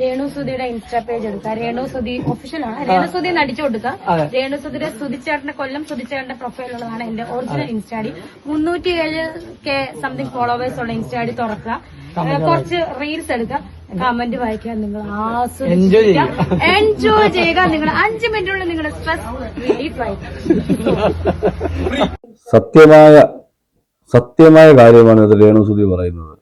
രേണു സുധിയുടെ insta page എടുക്കുക. Renu Sudhi official ആണ്. രേണു സുധി നടിച്ചു കൊടുക്കുക. രേണു സുധിയുടെ സുധിച്ചേട്ടന്റെ കൊല്ലം. സുധിച്ചേട്ടന്റെ പ്രൊഫൈലുള്ളതാണ് എന്റെ ഒറിജിനൽ ഇൻസ്റ്റാഡി മുന്നൂറ്റി ഏഴ് കെ സംതിങ് ഫോളോവേഴ്സ് ഉള്ള ഇൻസ്റ്റാഡി തുറക്കുക. കുറച്ച് റീൽസ് എടുക്കുക. കമന്റ് വായിക്കാൻ നിങ്ങൾ ആസ്വദിക്കുക. എൻജോയ് ചെയ്യുക. നിങ്ങൾ അഞ്ച് ഉള്ള നിങ്ങളുടെ സ്ട്രെസ് റിലീഫ് ആയി. സത്യമായ സത്യമായ കാര്യമാണ് ഇത് രേണു സുധി പറയുന്നത്.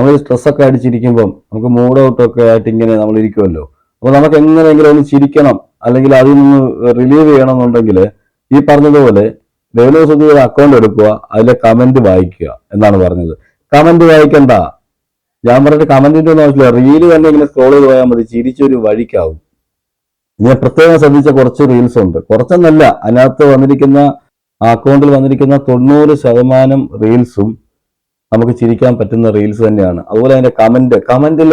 നമ്മൾ സ്ട്രെസ്സൊക്കെ അടിച്ചിരിക്കുമ്പം നമുക്ക് മൂഡ് ഔട്ട് ഒക്കെ ആയിട്ട് ഇങ്ങനെ നമ്മൾ ഇരിക്കുമല്ലോ അപ്പോൾ നമുക്ക് എങ്ങനെയെങ്കിലും ഒന്ന് ചിരിക്കണം അല്ലെങ്കിൽ അതിൽ നിന്ന് റിലീവ് ചെയ്യണം എന്നുണ്ടെങ്കിൽ ഈ പറഞ്ഞതുപോലെ രേണുസുതിയുടെ അക്കൗണ്ട് എടുക്കുക അതിലെ കമന്റ് വായിക്കുക എന്നാണ് പറഞ്ഞത്. കമന്റ് വായിക്കണ്ട. ഞാൻ പറഞ്ഞിട്ട് കമന്റിന്റെ ഒന്നും ആവശ്യമില്ല. റീൽ തന്നെ ഇങ്ങനെ സ്ക്രോൾ ചെയ്ത് പോയാൽ മതി. ചിരിച്ചൊരു വഴിക്കാവും. ഞാൻ പ്രത്യേകം ശ്രദ്ധിച്ച കുറച്ച് റീൽസ് ഉണ്ട്. കുറച്ചൊന്നല്ല. അതിനകത്ത് വന്നിരിക്കുന്ന അക്കൗണ്ടിൽ വന്നിരിക്കുന്ന തൊണ്ണൂറ് ശതമാനം റീൽസും നമുക്ക് ചിരിക്കാൻ പറ്റുന്ന റീൽസ് തന്നെയാണ്. അതുപോലെ അതിന്റെ കമന്റ് കമന്റിൽ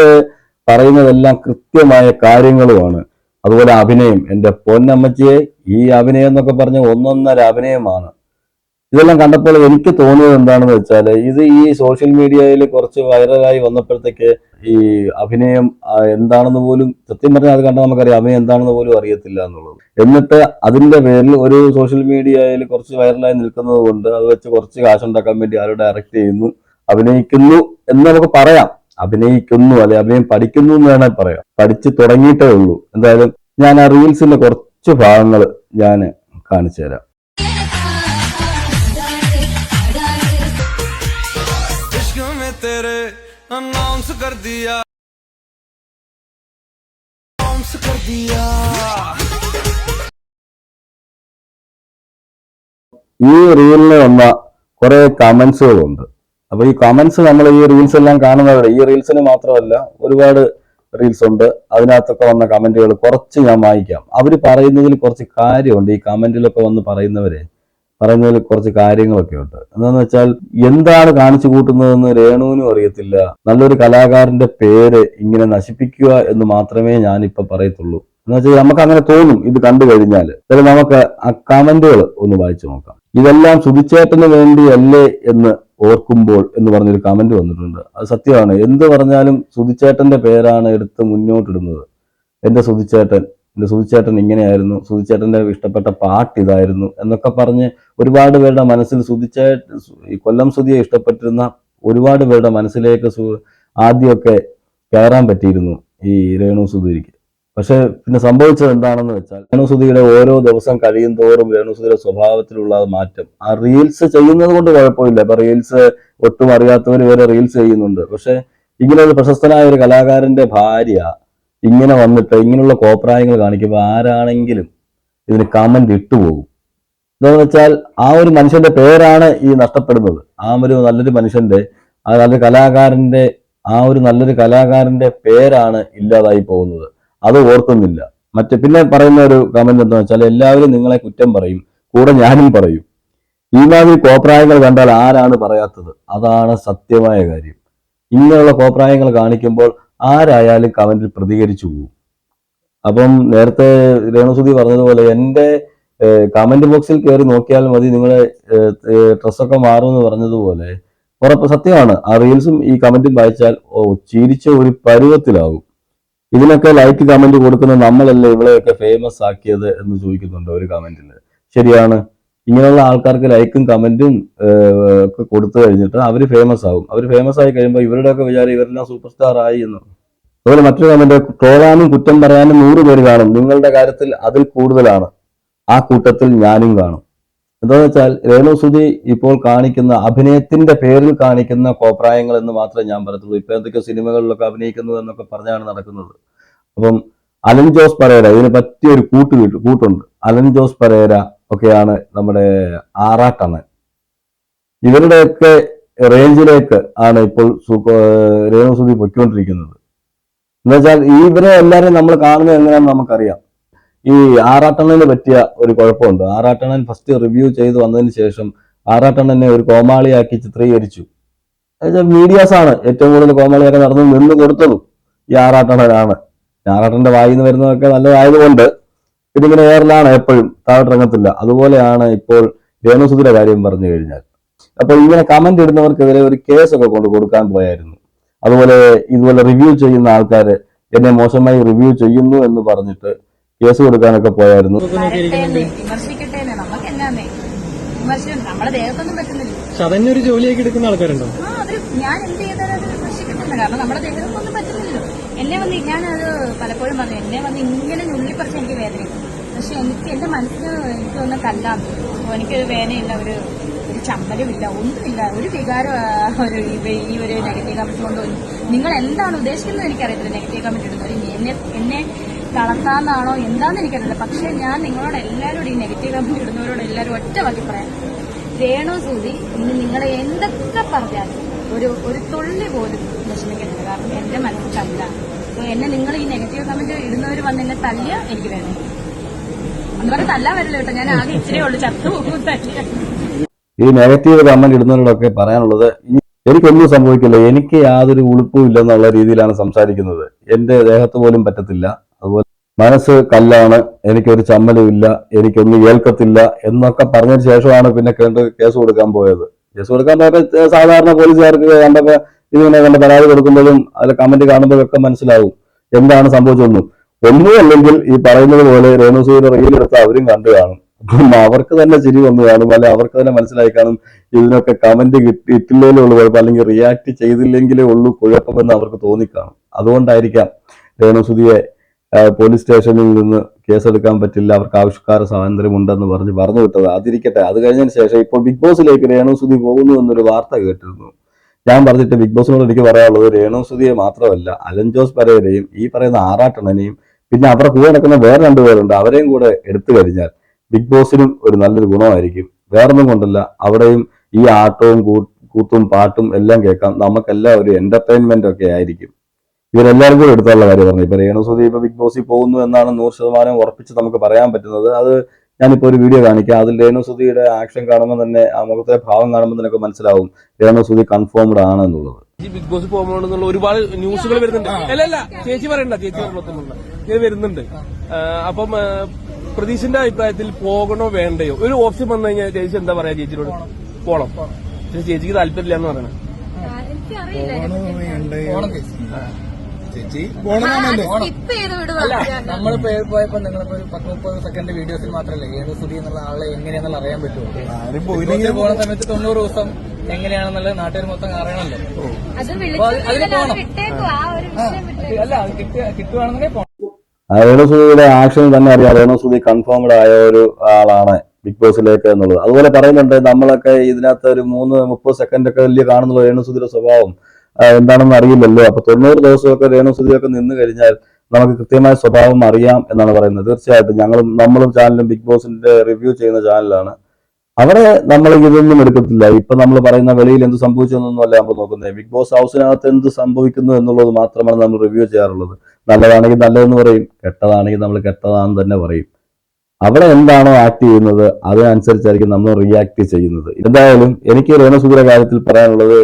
പറയുന്നതെല്ലാം കൃത്യമായ കാര്യങ്ങളുമാണ്. അതുപോലെ അഭിനയം എന്റെ പൊന്നമ്മച്ചിയെ ഈ അഭിനയം എന്നൊക്കെ പറഞ്ഞ ഒന്നൊന്നര അഭിനയമാണ്. ഇതെല്ലാം കണ്ടപ്പോൾ എനിക്ക് തോന്നിയത് എന്താണെന്ന് വെച്ചാൽ ഇത് ഈ സോഷ്യൽ മീഡിയയിൽ കുറച്ച് വൈറലായി വന്നപ്പോഴത്തേക്ക് ഈ അഭിനയം എന്താണെന്ന് പോലും സത്യം പറഞ്ഞാൽ അത് കണ്ടാൽ നമുക്കറിയാം അഭിനയം എന്താണെന്ന് പോലും അറിയത്തില്ല എന്നുള്ളത്. എന്നിട്ട് അതിന്റെ പേരിൽ ഒരു സോഷ്യൽ മീഡിയയിൽ കുറച്ച് വൈറലായി നിൽക്കുന്നത് കൊണ്ട് അത് വെച്ച് കുറച്ച് കാശുണ്ടാക്കാൻ വേണ്ടി ആരോ ഡയറക്റ്റ് ചെയ്യുന്നു. അഭിനയിക്കുന്നു എന്ന് നമുക്ക് പറയാം അഭിനയിക്കുന്നു അല്ലെ അഭിനയം പഠിക്കുന്നു എന്ന് വേണേൽ പറയാം പഠിച്ചു തുടങ്ങിയിട്ടേ ഉള്ളൂ എന്തായാലും ഞാൻ ആ റീൽസിന്റെ കുറച്ച് ഭാഗങ്ങൾ ഞാൻ കാണിച്ചു തരാം इश्क में तेरे अनाउंस कर दिया अनाउंस कर दिया ഈ റീലിന് വന്ന കുറെ കമന്റ്സുകളുണ്ട് അപ്പൊ ഈ കമന്റ്സ് നമ്മൾ ഈ റീൽസ് എല്ലാം കാണുന്നവരുടെ ഈ റീൽസിന് മാത്രമല്ല ഒരുപാട് റീൽസ് ഉണ്ട്. അതിനകത്തൊക്കെ വന്ന കമന്റുകൾ കുറച്ച് ഞാൻ വായിക്കാം. അവർ പറയുന്നതിൽ കുറച്ച് കാര്യമുണ്ട്. ഈ കമന്റിലൊക്കെ വന്ന് പറയുന്നവരെ പറയുന്നതിൽ കുറച്ച് കാര്യങ്ങളൊക്കെ ഉണ്ട്. എന്താന്ന് വെച്ചാൽ എന്താണ് കാണിച്ചു കൂട്ടുന്നതെന്ന് രേണുവിനും അറിയത്തില്ല. നല്ലൊരു കലാകാരന്റെ പേര് ഇങ്ങനെ നശിപ്പിക്കുക എന്ന് മാത്രമേ ഞാൻ ഇപ്പൊ പറയത്തുള്ളൂ. എന്ന് വെച്ചാൽ നമുക്ക് അങ്ങനെ തോന്നും ഇത് കണ്ടു കഴിഞ്ഞാൽ നമുക്ക് ആ കമന്റുകൾ ഒന്ന് വായിച്ചു നോക്കാം. ഇതെല്ലാം സുധിച്ചേട്ടന് വേണ്ടിയല്ലേ എന്ന് ഓർക്കുമ്പോൾ എന്ന് പറഞ്ഞൊരു കമന്റ് വന്നിട്ടുണ്ട്. അത് സത്യമാണ്. എന്ത് പറഞ്ഞാലും സുധിച്ചേട്ടന്റെ പേരാണ് എടുത്ത് മുന്നോട്ടിടുന്നത്. എന്റെ സുധിച്ചേട്ടൻ എന്റെ സുധിച്ചേട്ടൻ ഇങ്ങനെയായിരുന്നു. സുതിച്ചേട്ടന്റെ ഇഷ്ടപ്പെട്ട പാട്ട് ഇതായിരുന്നു എന്നൊക്കെ പറഞ്ഞ് ഒരുപാട് പേരുടെ മനസ്സിൽ സുധിച്ചേ ഈ കൊല്ലം സുധിയെ ഇഷ്ടപ്പെട്ടിരുന്ന ഒരുപാട് പേരുടെ മനസ്സിലേക്ക് സു ആദ്യമൊക്കെ കയറാൻ പറ്റിയിരുന്നു ഈ രേണു സുധീരിക്ക് പക്ഷെ പിന്നെ സംഭവിച്ചത് എന്താണെന്ന് വെച്ചാൽ രേണുസുതിയുടെ ഓരോ ദിവസം കഴിയും തോറും രേണുസുതിയുടെ സ്വഭാവത്തിലുള്ള മാറ്റം. ആ റീൽസ് ചെയ്യുന്നത് കൊണ്ട് കുഴപ്പമില്ല. ഇപ്പൊ റീൽസ് ഒട്ടും അറിയാത്തവർ വരെ റീൽസ് ചെയ്യുന്നുണ്ട്. പക്ഷെ ഇങ്ങനെ ഒരു പ്രശസ്തനായ ഒരു കലാകാരന്റെ ഭാര്യ ഇങ്ങനെ വന്നിട്ട് ഇങ്ങനെയുള്ള കോപ്രായങ്ങൾ കാണിക്കുമ്പോൾ ആരാണെങ്കിലും ഇതിന് കമന്റ് ഇട്ടുപോകും. എന്താണെന്ന് വെച്ചാൽ ആ ഒരു മനുഷ്യന്റെ പേരാണ് ഈ നഷ്ടപ്പെടുന്നത്. ആ ഒരു നല്ലൊരു മനുഷ്യന്റെ ആ നല്ലൊരു കലാകാരന്റെ ആ ഒരു നല്ലൊരു കലാകാരന്റെ പേരാണ് ഇല്ലാതായി പോകുന്നത്. അത് ഓർക്കുന്നില്ല. മറ്റേ പിന്നെ പറയുന്ന ഒരു കമന്റ് എന്താ വെച്ചാൽ എല്ലാവരും നിങ്ങളെ കുറ്റം പറയും കൂടെ ഞാനും പറയും. ഈ മാതിരി കോപ്രായങ്ങൾ കണ്ടാൽ ആരാണ് പറയാത്തത്? അതാണ് സത്യമായ കാര്യം. ഇങ്ങനെയുള്ള കോപ്രായങ്ങൾ കാണിക്കുമ്പോൾ ആരായാലും കമന്റിൽ പ്രതികരിച്ചു പോകും. അപ്പം നേരത്തെ രേണുസുതി പറഞ്ഞതുപോലെ എന്റെ കമന്റ് ബോക്സിൽ കയറി നോക്കിയാൽ മതി നിങ്ങളെ ഡ്രസ്സൊക്കെ മാറുമെന്ന് പറഞ്ഞതുപോലെ. ഉറപ്പ് സത്യമാണ്. ആ റീൽസും ഈ കമന്റും വായിച്ചാൽ ഓ ചിരിച്ച ഒരു പരുവത്തിലാവും. ഇതിനൊക്കെ ലൈക്ക് കമന്റ് കൊടുക്കുന്ന നമ്മളല്ലേ ഇവളെയൊക്കെ ഫേമസ് ആക്കിയത് എന്ന് ചോദിക്കുന്നുണ്ട് ഒരു കമന്റിൽ ശരിയാണ്. ഇങ്ങനെയുള്ള ആൾക്കാർക്ക് ലൈക്കും കമന്റും ഒക്കെ കൊടുത്തു കഴിഞ്ഞിട്ട് അവർ ഫേമസ് ആകും അവർ ഫേമസ് ആയി കഴിയുമ്പോൾ ഇവരുടെയൊക്കെ വിചാരം ഇവരെല്ലാം സൂപ്പർ സ്റ്റാർ ആയി എന്ന്. അതുപോലെ മറ്റൊരു കമന്റ് ട്രോളാനും കുറ്റം പറയാനും നൂറ് പേര് കാണും. നിങ്ങളുടെ കാര്യത്തിൽ അതിൽ കൂടുതലാണ്. ആ കൂട്ടത്തിൽ ഞാനും കാണും. എന്താന്ന് വെച്ചാൽ രേണുസുതി ഇപ്പോൾ കാണിക്കുന്ന അഭിനയത്തിന്റെ പേരിൽ കാണിക്കുന്ന കോപ്രായങ്ങൾ എന്ന് മാത്രമേ ഞാൻ പറയത്തുള്ളൂ. ഇപ്പൊ എന്തൊക്കെ സിനിമകളിലൊക്കെ അഭിനയിക്കുന്നു എന്നൊക്കെ പറഞ്ഞാണ് നടക്കുന്നത്. അപ്പം അലൻ ജോസ് പരേര ഇതിന് പറ്റിയ ഒരു കൂട്ട് കിട്ടും കൂട്ടുണ്ട്. അലൻ ജോസ് പരേര ഒക്കെയാണ് നമ്മുടെ ആറാട്ടണ്ണൻ. ഇവരുടെയൊക്കെ റേഞ്ചിലേക്ക് ആണ് ഇപ്പോൾ രേണുസുതി പൊയ്ക്കൊണ്ടിരിക്കുന്നത്. എന്നുവെച്ചാൽ ഇവരെ എല്ലാവരെയും നമ്മൾ കാണുന്നത് എങ്ങനെയാണെന്ന് നമുക്കറിയാം. ഈ ആറാട്ടണ്ണന് പറ്റിയ ഒരു കുഴപ്പമുണ്ട്. ആറാട്ടണ്ണൻ ഫസ്റ്റ് റിവ്യൂ ചെയ്ത് വന്നതിന് ശേഷം ആറാട്ടണ്ണനെ ഒരു കോമാളിയാക്കി ചിത്രീകരിച്ചു. മീഡിയാസാണ് ഏറ്റവും കൂടുതൽ കോമാളിയൊക്കെ നടന്നു നിന്ന് കൊടുത്തതും ഈ ആറാട്ടണ്ണനാണ്. ആറാട്ടന്റെ വായിൽ നിന്ന് വരുന്നതൊക്കെ നല്ലതായതുകൊണ്ട് ഇതിങ്ങനെ ഏറിലാണ് എപ്പോഴും താഴോട്ടിറങ്ങത്തില്ല. അതുപോലെയാണ് ഇപ്പോൾ രേണുസുതിയുടെ കാര്യം പറഞ്ഞു കഴിഞ്ഞാൽ. അപ്പോൾ ഇങ്ങനെ കമന്റ് ഇടുന്നവർക്കെതിരെ ഒരു കേസൊക്കെ കൊണ്ട് കൊടുക്കാൻ പോയായിരുന്നു. അതുപോലെ ഇതുപോലെ റിവ്യൂ ചെയ്യുന്ന ആൾക്കാര് എന്നെ മോശമായി റിവ്യൂ ചെയ്യുന്നു എന്ന് പറഞ്ഞിട്ട് കേസ് കൊടുക്കാനൊക്കെ പോയായിരുന്നു. വരട്ടേന്ന് വിമർശിക്കട്ടെ നമുക്ക് എന്നാന്നേ വിമർശനം. നമ്മുടെ ദേഹത്തൊന്നും പറ്റുന്നില്ല. പക്ഷെ അതന്നെ ഒരു ജോലിയാക്കി എടുക്കുന്ന ആൾക്കാരുണ്ടോ? ആ അത് ഞാൻ എന്ത് ചെയ്താലും അത് വിമർശിക്കത്തില്ല കാരണം നമ്മുടെ ദേഹത്തൊന്നും പറ്റുന്നില്ലല്ലോ. എന്നെ വന്ന് ഞാനത് പലപ്പോഴും പറഞ്ഞു. എന്നെ വന്ന് ഇങ്ങനെ ഞുള്ളിപ്പറിച്ച് എനിക്ക് വേദനയുണ്ട് പക്ഷെ എനിക്ക് എന്റെ മനസ്സിന് എനിക്ക് ഒന്ന് കണ്ടാം എനിക്കൊരു വേദനയില്ല ഒരു ഒരു ചമ്മലുമില്ല ഒന്നുമില്ല. ഒരു വികാരം ഒരു ഈ- ഒരു നെഗറ്റീവ് കമന്റ് കൊണ്ട് നിങ്ങൾ എന്താണ് ഉദ്ദേശിക്കുന്നത് എനിക്കറിയത്തില്ല. നെഗറ്റീവ് കമന്റ് ഇടുന്നത്. എന്നെ എന്നെ തളർത്താന്നാണോ എന്താന്ന് എനിക്കറിയില്ല. പക്ഷെ ഞാൻ നിങ്ങളോട് എല്ലാവരോടും ഈ നെഗറ്റീവ് കമന്റ് ഇടുന്നവരോട് എല്ലാവരും ഒറ്റ വാക്കി പറയാം. രേണു സൂതി ഇന്ന് നിങ്ങളെ എന്തൊക്കെ പറഞ്ഞാലും ഒരു ഒരു തുള്ളി പോലും വിഷമിക്കുന്നുണ്ട് കാരണം എന്റെ മനസ്സിൽ തല്ല അപ്പൊ എന്നെ നിങ്ങൾ ഈ നെഗറ്റീവ് കമന്റ് ഇടുന്നവർ വന്ന് എന്നെ തല്ല എനിക്ക് വേണം എന്ന് പറഞ്ഞ തല്ലാൻ വരില്ല കേട്ടോ. ഞാൻ ആകെ ഇച്ചിരി ഉള്ളു ചത്തു പോകും ഈ നെഗറ്റീവ് കമന്റ് ഇടുന്നവരോടൊക്കെ പറയാനുള്ളത് എനിക്കൊന്നും സംഭവിക്കില്ല. എനിക്ക് യാതൊരു ഉളുപ്പും ഇല്ലെന്നുള്ള രീതിയിലാണ് സംസാരിക്കുന്നത്. എന്റെ ദേഹത്ത് പോലും പറ്റത്തില്ല. അതുപോലെ മനസ്സ് കല്ലാണ് എനിക്കൊരു ചമ്മലും ഇല്ല എനിക്കൊന്നും ഏൽക്കത്തില്ല എന്നൊക്കെ പറഞ്ഞതിന് ശേഷമാണ് പിന്നെ കേണ്ട് കേസ് കൊടുക്കാൻ പോയത്. കേസ് കൊടുക്കാൻ പോയപ്പോ സാധാരണ പോലീസുകാർക്ക് കണ്ടൊക്കെ ഇതിനെ കണ്ട പരാതി കൊടുക്കുമ്പോഴും അതിൽ കമന്റ് കാണുമ്പോഴൊക്കെ മനസ്സിലാവും എന്താണ് സംഭവിച്ചതെന്നും. ഒന്നും അല്ലെങ്കിൽ ഈ പറയുന്നത് പോലെ രേണുസൂര്യ റീലെടുത്ത് അവരും കണ്ടു കാണും. അവർക്ക് തന്നെ ചിരി വന്നു കാണും അല്ലെ അവർക്ക് തന്നെ മനസ്സിലായി കാണും ഇതിനൊക്കെ കമന്റ് കിട്ടി ഇട്ടില്ലേലേ ഉള്ളൂ കുഴപ്പം അല്ലെങ്കിൽ റിയാക്ട് ചെയ്തില്ലെങ്കിലേ ഉള്ളൂ കുഴപ്പമെന്ന് അവർക്ക് തോന്നിക്കാണും. അതുകൊണ്ടായിരിക്കാം രേണുസുതിയെ പോലീസ് സ്റ്റേഷനിൽ നിന്ന് കേസെടുക്കാൻ പറ്റില്ല അവർക്ക് ആവിഷ്കാര സ്വാതന്ത്ര്യമുണ്ടെന്ന് പറഞ്ഞ് പറഞ്ഞു വിട്ടത്. അതിരിക്കട്ടെ അത് കഴിഞ്ഞതിന് ശേഷം ഇപ്പോൾ ബിഗ് ബോസിലേക്ക് രേണുസുതി പോകുന്നു എന്നൊരു വാർത്ത കേട്ടിരുന്നു. ഞാൻ പറഞ്ഞിട്ട് ബിഗ് ബോസിനോട് എനിക്ക് പറയാനുള്ളത് രേണുസുതിയെ മാത്രമല്ല അലൻ ജോസ് പരേരയും ഈ പറയുന്ന ആറാട്ടണനെയും പിന്നെ അവരുടെ കൂടെ നടക്കുന്ന വേറെ രണ്ടുപേരുണ്ട് അവരെയും കൂടെ എടുത്തു കഴിഞ്ഞാൽ ബിഗ് ബോസിനും ഒരു നല്ലൊരു ഗുണമായിരിക്കും. വേറൊന്നും കൊണ്ടല്ല അവിടെയും ഈ ആട്ടവും കൂത്തും പാട്ടും എല്ലാം കേൾക്കാം. നമുക്കെല്ലാം ഒരു എന്റർടൈൻമെന്റ് ഒക്കെ ആയിരിക്കും. ഇവരെല്ലാവരും കൂടെ എടുത്തുള്ള കാര്യം പറഞ്ഞു ഇപ്പൊ രേണുസുതി ഇപ്പൊ ബിഗ് ബോസിൽ പോകുന്നു എന്നാണ് നൂറ് ശതമാനം ഉറപ്പിച്ച് നമുക്ക് പറയാൻ പറ്റുന്നത്. അത് ഞാനിപ്പോ ഒരു വീഡിയോ കാണിക്കാം. അതിൽ രേണുസുതിയുടെ ആക്ഷൻ കാണുമ്പോൾ തന്നെ ആ മുഖത്തെ ഭാവം കാണുമ്പോൾ തന്നെ മനസ്സിലാവും രേണുസുതി കൺഫേംഡ് ആണ് എന്നുള്ളത്. ഈ ബിഗ് ബോസ് പോകുമ്പോഴെന്നുള്ള ഒരുപാട് ന്യൂസുകൾ വരുന്നുണ്ട്. അല്ല അല്ല ചേച്ചി പറയണ്ട ചേച്ചി ഇങ്ങനെ വരുന്നുണ്ട്. അപ്പം പ്രതീക്ഷിന്റെ അഭിപ്രായത്തിൽ പോകണോ വേണ്ടയോ? ഒരു ഓപ്ഷൻ വന്നു കഴിഞ്ഞാൽ ചേച്ചി എന്താ പറയാ ചേച്ചിയോട്? പോണം. പക്ഷെ ചേച്ചിക്ക് താല്പര്യമില്ല എന്ന് പറയണേ. ചേച്ചി. സ്കിപ്പ് ചെയ്ത് നമ്മൾ പോയപ്പോ നിങ്ങളിപ്പോ ഒരു പത്ത് മുപ്പത് സെക്കൻഡ് വീഡിയോസിൽ മാത്രമല്ലേ ഏത് സുധി എന്നുള്ള ആളെ എങ്ങനെയാണെന്നുള്ള അറിയാൻ പറ്റുമോ? പോയില്ലെങ്കിൽ പോകുന്ന സമയത്ത് തൊണ്ണൂറ് ദിവസം എങ്ങനെയാണെന്നുള്ള നാട്ടുകാർ മൊത്തം അറിയണല്ലോ അത് അപ്പൊ അത് അതിന് പോകണം അല്ല അത് കിട്ടുക കിട്ടുവാണെന്നുണ്ടെങ്കിൽ പോണം. രേണുസുതിയുടെ ആക്ഷൻ തന്നെ അറിയാം. രേണുസുതി കൺഫേംഡ് ആയ ഒരു ആളാണ് ബിഗ് ബോസിലേക്ക് എന്നുള്ളത്. അതുപോലെ പറയുന്നുണ്ട് നമ്മളൊക്കെ ഇതിനകത്ത് ഒരു മൂന്ന് മുപ്പത് സെക്കൻഡ് ഒക്കെ വലിയ കാണുന്നുള്ള രേണുസുതിയുടെ സ്വഭാവം. എന്താണെന്ന് അറിയില്ലല്ലോ. അപ്പൊ തൊണ്ണൂറ് ദിവസമൊക്കെ രേണുസുതിയൊക്കെ നിന്ന് കഴിഞ്ഞാൽ നമുക്ക് കൃത്യമായ സ്വഭാവം അറിയാം എന്നാണ് പറയുന്നത്. തീർച്ചയായിട്ടും ഞങ്ങളും നമ്മളും ചാനലും ബിഗ് ബോസിന്റെ റിവ്യൂ ചെയ്യുന്ന ചാനലാണ്. അവിടെ നമ്മൾ ഇതൊന്നും എടുക്കത്തില്ല. ഇപ്പൊ നമ്മൾ പറയുന്ന വെളിയിൽ എന്ത് സംഭവിച്ചെന്നൊന്നും അല്ല നമ്മൾ നോക്കുന്നത്. ബിഗ് ബോസ് ഹൗസിനകത്ത് എന്ത് സംഭവിക്കുന്നു എന്നുള്ളത് മാത്രമാണ് നമ്മൾ റിവ്യൂ ചെയ്യാറുള്ളത്. നല്ലതാണെങ്കിൽ നല്ലതെന്ന് പറയും കെട്ടതാണെങ്കിൽ നമ്മൾ കെട്ടതാണെന്ന് തന്നെ പറയും. അവിടെ എന്താണോ ആക്ട് ചെയ്യുന്നത് അതിനനുസരിച്ചായിരിക്കും നമ്മൾ റിയാക്ട് ചെയ്യുന്നത്. എന്തായാലും എനിക്ക് രേണുസുതിയുടെ കാര്യത്തിൽ പറയാനുള്ളത്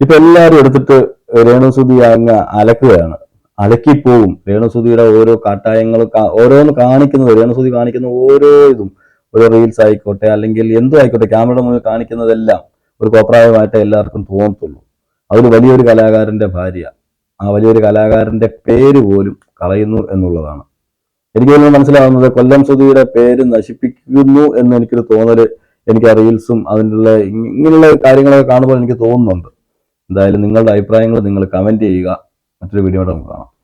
ഇപ്പൊ എല്ലാവരും എടുത്തിട്ട് രേണുസുതി അങ്ങ് അലക്കുകയാണ്. അലക്കിപ്പോവും. രേണുസുതിയുടെ ഓരോ കാട്ടായങ്ങൾ ഓരോന്ന് കാണിക്കുന്നത് രേണുസുതി കാണിക്കുന്ന ഓരോ ഇതും. ഒരു റീൽസ് ആയിക്കോട്ടെ അല്ലെങ്കിൽ എന്തും ആയിക്കോട്ടെ ക്യാമറയുടെ മുന്നിൽ കാണിക്കുന്നതെല്ലാം ഒരു കോപ്രായമായിട്ട് എല്ലാവർക്കും തോന്നത്തുള്ളൂ. അതൊരു വലിയൊരു കലാകാരന്റെ ഭാര്യ. ആ വലിയൊരു കലാകാരന്റെ പേര് പോലും കളയുന്നു എന്നുള്ളതാണ്. എനിക്ക് തന്നെ മനസ്സിലാവുന്നത് കൊല്ലം സുധിയുടെ പേര് നശിപ്പിക്കുന്നു എന്ന് എനിക്കൊരു തോന്നൽ എനിക്ക് ആ റീൽസും അതിനുള്ള ഇങ്ങ- ഇങ്ങനെയുള്ള കാര്യങ്ങളൊക്കെ കാണുമ്പോൾ എനിക്ക് തോന്നുന്നുണ്ട്. എന്തായാലും നിങ്ങളുടെ അഭിപ്രായങ്ങൾ നിങ്ങൾ കമന്റ് ചെയ്യുക. മറ്റൊരു വീഡിയോ നമുക്ക് കാണാം.